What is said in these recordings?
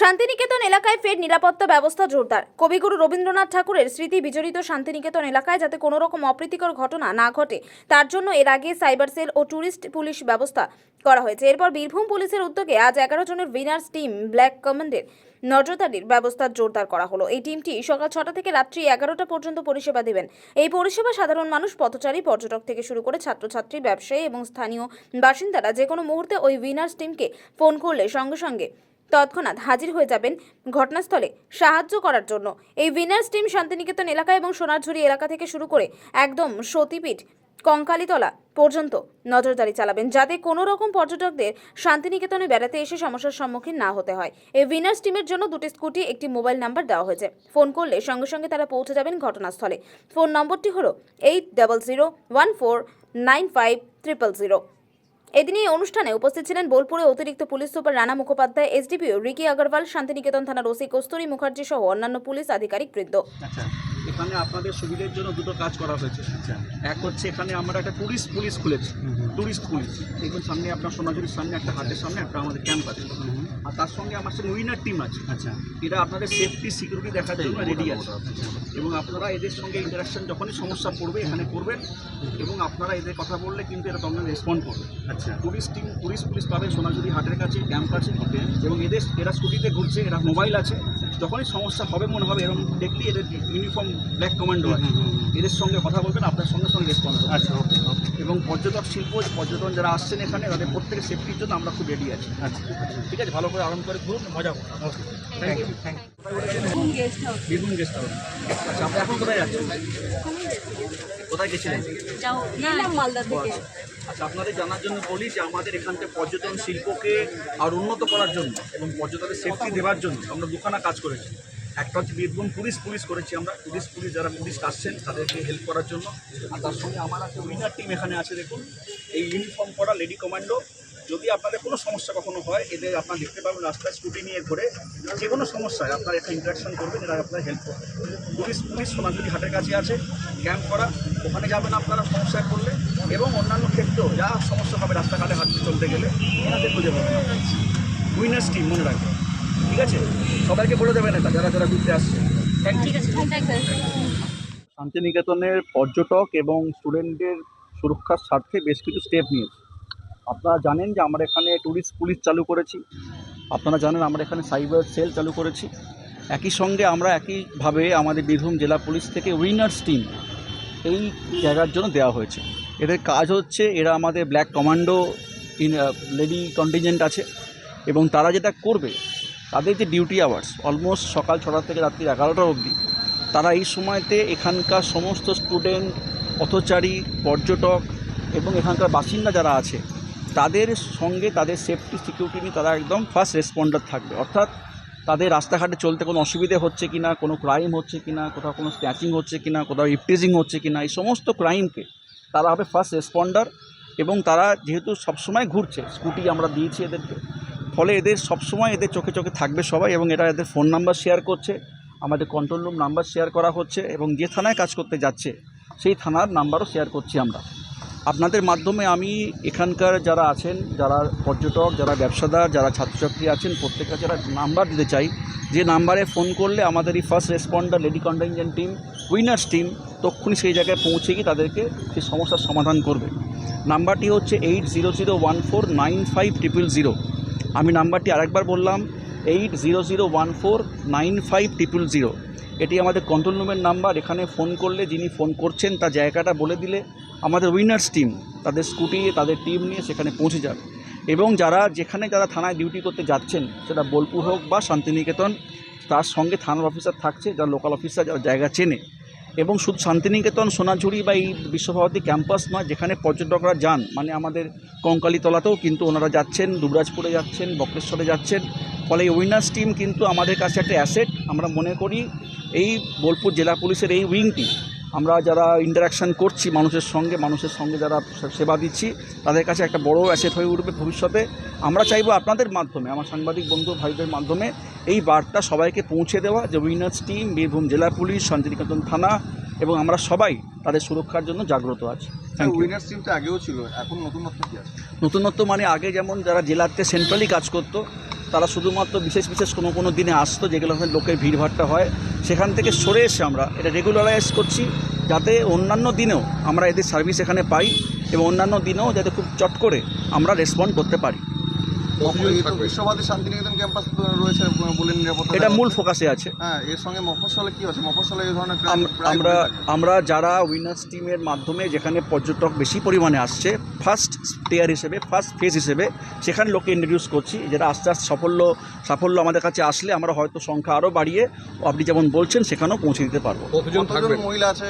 শান্তিনিকেতন এলাকায় ফের নিরাপত্তা ব্যবস্থা জোরদার। কবিগুরু রবীন্দ্রনাথ ঠাকুরের স্মৃতি বিজড়িত শান্তিনিকেতন এলাকায় যাতে কোনো রকম অপ্রীতিকর ঘটনা না ঘটে, তার জন্য এর আগে সাইবার সেল ও ট্যুরিস্ট পুলিশ ব্যবস্থা করা হয়েছে। এরপর বীরভূম পুলিশের উদ্যোগে আজ এগারো জনের উইনার্স টিম ব্ল্যাক কমান্ডের নজরদারির ব্যবস্থা জোরদার করা হলো। এই টিমটি সকাল ছটা থেকে রাত্রি এগারোটা পর্যন্ত পরিষেবা দেবেন। এই পরিষেবা সাধারণ মানুষ, পথচারী, পর্যটক থেকে শুরু করে ছাত্রছাত্রী, ব্যবসায়ী এবং স্থানীয় বাসিন্দারা যে কোনো মুহূর্তে ওই উইনার্স টিমকে ফোন করলে সঙ্গে সঙ্গে তৎক্ষণাৎ হাজির হয়ে যাবেন ঘটনাস্থলে সাহায্য করার জন্য। এই উইনার্স টিম শান্তিনিকেতন এলাকা এবং সোনারঝুরি এলাকা থেকে শুরু করে একদম সতীপীঠ কঙ্কালীতলা পর্যন্ত নজরদারি চালাবেন, যাতে কোনো রকম পর্যটকদের শান্তিনিকেতনে বেড়াতে এসে সমস্যার সম্মুখীন না হতে হয়। এই উইনার্স টিমের জন্য দুটি স্কুটি, একটি মোবাইল নাম্বার দেওয়া হয়েছে। ফোন করলে সঙ্গে সঙ্গে তারা পৌঁছে যাবেন ঘটনাস্থলে। ফোন নম্বরটি হলো eight double zero one four nine five triple zero এদিন এই অনুষ্ঠানে উপস্থিত ছিলেন বোলপুরে অতিরিক্ত police super Rana Mukhopadhyay, SDPO Riki Agarwal, Santiniketan থানার ওসি কস্তুরী মুখার্জি সহ অন্যান্য পুলিশ আধিকারিক বৃন্দ। আচ্ছা এখানে আপনাদের সুবিধার জন্য দুটো কাজ করা হয়েছে। আচ্ছা। এক হচ্ছে এখানে আমরা একটা টুরিস্ট পুলিশ খুলেছি। টুরিস্ট পুলিশ দেখুন সামনে আপনার সোনাঝুরির সামনে একটা হাটের সামনে একটা আমাদের ক্যাম্প আছে। আর তার সঙ্গে আমার সাথে উইনার টিম আছে। আচ্ছা। এরা আপনাদের সেফটি সিকিউরিটি দেখার জন্য রেডি আছে। এবং আপনারা এদের সঙ্গে ইন্টারাকশন যখনই সমস্যা পড়বে এখানে করবেন। এবং আপনারা এদের কথা বললে কিন্তু এরা তখন রেসপন্ড করবে। আচ্ছা। টুরিস্ট টিম টুরিস্ট পুলিশ পাবেন সোনাঝুরি হাটের কাছে ক্যাম্প আছে এবং এদের এরা স্কুটিতে ঘুরছে এরা মোবাইল আছে। যখনই সমস্যা হবে মনে হবে এরকম দেখলি এদের ইউনিফর্ম ব্ল্যাক কমান্ডো আছে। এদের সঙ্গে কথা বলবেন আপনার সঙ্গে সঙ্গে রেসপন্স আচ্ছা ওকে এবং পর্যটক শিল্প পর্যটন যারা আসছেন এখানে তাদের প্রত্যেকের সেফটির জন্য আমরা খুব রেডি আছি। আচ্ছা ঠিক আছে? ভালো করে আরাম করে ঘুরুন মজা করুন। Okay thank you thank Birbhum guest house আচ্ছা আপনি এখন কোথায় যাচ্ছেন? কোথায় গেছিলেন? থেকে আচ্ছা। আপনাদের জানার জন্য বলি যে আমাদের এখানকার পর্যটন শিল্পকে আর উন্নত করার জন্য এবং পর্যটনের সেফটি দেওয়ার জন্য আমরা দুখানা কাজ করেছি। একটা হচ্ছে বীরভূম পুলিশ পুলিশ করেছি আমরা। টুরিস্ট পুলিশ যারা পুলিশ আসছেন, তাদেরকে হেল্প করার জন্য। আর তার সঙ্গে আমার একটা উইনার টিম এখানে আছে, দেখুন। এই ইউনিফর্ম করা লেডি কমান্ডো যদি আপনাদের কোনো সমস্যা কখনো হয়, এদের আপনারা দেখতে পাবেন রাস্তায় স্কুটি নিয়ে ঘুরে। যে কোনো সমস্যায় আপনারা একটা ইন্টারাকশন করবেন, এরা আপনার হেল্প করবে। পুলিশ পুলিশ সোনাঝুরি হাটের কাছে আছে ক্যাম্প করা। ওখানে যাবেন আপনারা সমস্যায় পড়লে এবং অন্যান্য ক্ষেত্রেও যা সমস্যা হবে, রাস্তাঘাটে হাঁটতে চলতে গেলে এনাদের খুঁজে পাবেন। উইনার্স টিম মনে রাখবেন। ঠিক আছে? সবাইকে বলে দেবেন এটা যারা যারা ঘুরতে আসছে। থ্যাংক ইউ শান্তিনিকেতনের পর্যটক এবং স্টুডেন্টদের সুরক্ষার স্বার্থে বেশ কিছু স্টেপ নিয়েছি। আপনারা জানেন যে আমরা এখানে ট্যুরিস্ট পুলিশ চালু করেছি। আপনারা জানেন আমরা এখানে সাইবার সেল চালু করেছি। একই সঙ্গে আমরা একইভাবে আমাদের বীরভূম জেলা পুলিশ থেকে উইনার্স টিম এই জায়গার জন্য দেওয়া হয়েছে। এদের কাজ হচ্ছে এরা আমাদের black commando in lady contingent আছে এবং তারা যেটা করবে তাদের যে ডিউটি আওয়ার্স অলমোস্ট সকাল ছটা থেকে রাত্রি এগারোটা অবধি, তারা এই সময়তে এখানকার সমস্ত স্টুডেন্ট পথচারী, পর্যটক এবং এখানকার বাসিন্দা যারা আছে, তাদের সঙ্গে তাদের সেফটি সিকিউরিটি নিয়ে তারা একদম ফার্স্ট রেসপন্ডার থাকবে। অর্থাৎ তাদের রাস্তাঘাটে চলতে কোনো অসুবিধে হচ্ছে কি না কোনো ক্রাইম হচ্ছে কি না কোথাও কোনো স্ন্যাচিং হচ্ছে কি না কোথাও ইপটিজিং হচ্ছে কি না এই সমস্ত ক্রাইমকে তারা হবে ফার্স্ট রেসপন্ডার এবং তারা যেহেতু সবসময় ঘুরছে স্কুটি আমরা দিয়েছি এদেরকে ফলে এদের সবসময় এদের চোখে চোখে থাকবে সবাই এবং এরা এদের ফোন নাম্বার শেয়ার করছে, আমাদের কন্ট্রোল রুম নাম্বার শেয়ার করা হচ্ছে এবং যে থানায় কাজ করতে যাচ্ছে, সেই থানার নাম্বারও শেয়ার করছি আমরা। আপনাদের মাধ্যমে আমি এখানকার যারা আছেন, যারা পর্যটক, যারা ব্যবসাদার, যারা ছাত্রছাত্রী আছেন প্রত্যেকের যারা নাম্বার দিতে চাই, যে নাম্বারে ফোন করলে আমাদের এই first responder lady contingent team winners team তক্ষুনি সেই জায়গায় পৌঁছে গিয়ে তাদেরকে সেই সমস্যার সমাধান করবে। নাম্বারটি হচ্ছে eight zero zero one four nine five triple zero আমি নাম্বারটি আরেকবার বললাম eight zero zero one four nine five triple zero এটি আমাদের কন্ট্রোল রুমের নাম্বার, এখানে ফোন করলে, যিনি ফোন করছেন, তার জায়গাটা বলে দিলে আমাদের উইনার্স টিম তাদের স্কুটি তাদের টিম নিয়ে সেখানে পৌঁছে যাবে। এবং যারা, যেখানে যারা থানায় ডিউটি করতে যাচ্ছেন, সেটা বোলপুর হোক বা শান্তিনিকেতন, তার সঙ্গে থানার অফিসার থাকছে, যারা লোকাল অফিসার যারা জায়গা চেনে। এবং শুধু শান্তিনিকেতন, সোনাঝুরি বা এই বিশ্বভারতী ক্যাম্পাস নয়, যেখানে পর্যটকরা যান মানে আমাদের কঙ্কালীতলাতেও কিন্তু ওনারা যাচ্ছেন, দুবরাজপুরে যাচ্ছেন, বক্রেশ্বরে যাচ্ছেন। ফলে এই উইনার্স টিম কিন্তু আমাদের কাছে একটা অ্যাসেট আমরা মনে করি এই বোলপুর জেলা পুলিশের এই উইংটি আমরা যারা ইন্টারাকশান করছি মানুষের সঙ্গে মানুষের সঙ্গে যারা সেবা দিচ্ছি তাদের কাছে একটা বড় অ্যাসেট হয়ে উঠবে ভবিষ্যতে। আমরা চাইব আপনাদের মাধ্যমে আমার সাংবাদিক বন্ধু ভাইদের মাধ্যমে এই বার্তা সবাইকে পৌঁছে দেওয়া যে উইনার্স টিম বীরভূম জেলা পুলিশ শান্তিনিকেতন থানা এবং আমরা সবাই তাদের সুরক্ষার জন্য জাগ্রত আছি। উইনার্স টিম তো আগেও ছিল এখন নতুনত্ব কি আছে? নতুনত্ব মানে আগে যেমন যারা জেলাতে সেন্ট্রালি কাজ করতো তারা শুধুমাত্র বিশেষ বিশেষ কোনো কোনো দিনে আসতো, যেগুলো লোকের ভিড়ভাড়টা হয়, সেখান থেকে সরে এসে আমরা এটা রেগুলারাইজ করছি, যাতে অন্যান্য দিনেও আমরা এদের সার্ভিস এখানে পাই এবং অন্যান্য দিনেও যাতে খুব চট করে আমরা রেসপন্ড করতে পারি। বিশ্বভারতী শান্তিনিকেতন ক্যাম্পাস রয়েছে বলে নিরাপত্তা এটা মূল ফোকাসে আছে। হ্যাঁ এর সঙ্গে মফস্বলে কি আছে? মফস্বলে এই ধরনের আমরা আমরা যারা উইনার্স টিমের মাধ্যমে যেখানে পর্যটক বেশি পরিমাণে আসছে ফার্স্ট প্লেয়ার হিসেবে ফার্স্ট ফেজ হিসেবে সেখানে লোককে ইন্ট্রোডিউস করছি যেটা আস্তে আস্তে সাফল্য সাফল্য আমাদের কাছে আসলে আমরা হয়তো সংখ্যা আরও বাড়িয়ে আপনি যেমন বলছেন সেখানেও পৌঁছে দিতে পারব। মহিলা আছে?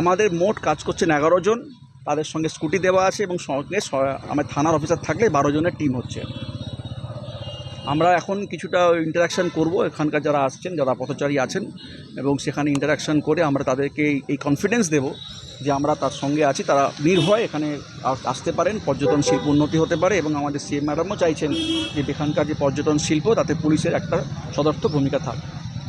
আমাদের মোট কাজ করছেন এগারো জন। তাদের সঙ্গে স্কুটি দেওয়া আছে এবং সঙ্গে আমার থানার অফিসার থাকলে বারো জনের টিম হচ্ছে। আমরা এখন কিছুটা ইন্টারাকশান করব, এখানকার যারা আসছেন, যারা পথচারী আছেন, এবং সেখানে ইন্টারাকশান করে আমরা তাদেরকে এই কনফিডেন্স দেব যে আমরা তার সঙ্গে আছি, তারা নির্ভয় এখানে আসতে পারেন, পর্যটন শিল্প উন্নতি হতে পারে এবং আমাদের সিএম ম্যাডামও চাইছেন যে এখানকার যে পর্যটন শিল্প, তাতে পুলিশের একটা সদর্থ ভূমিকা থাক।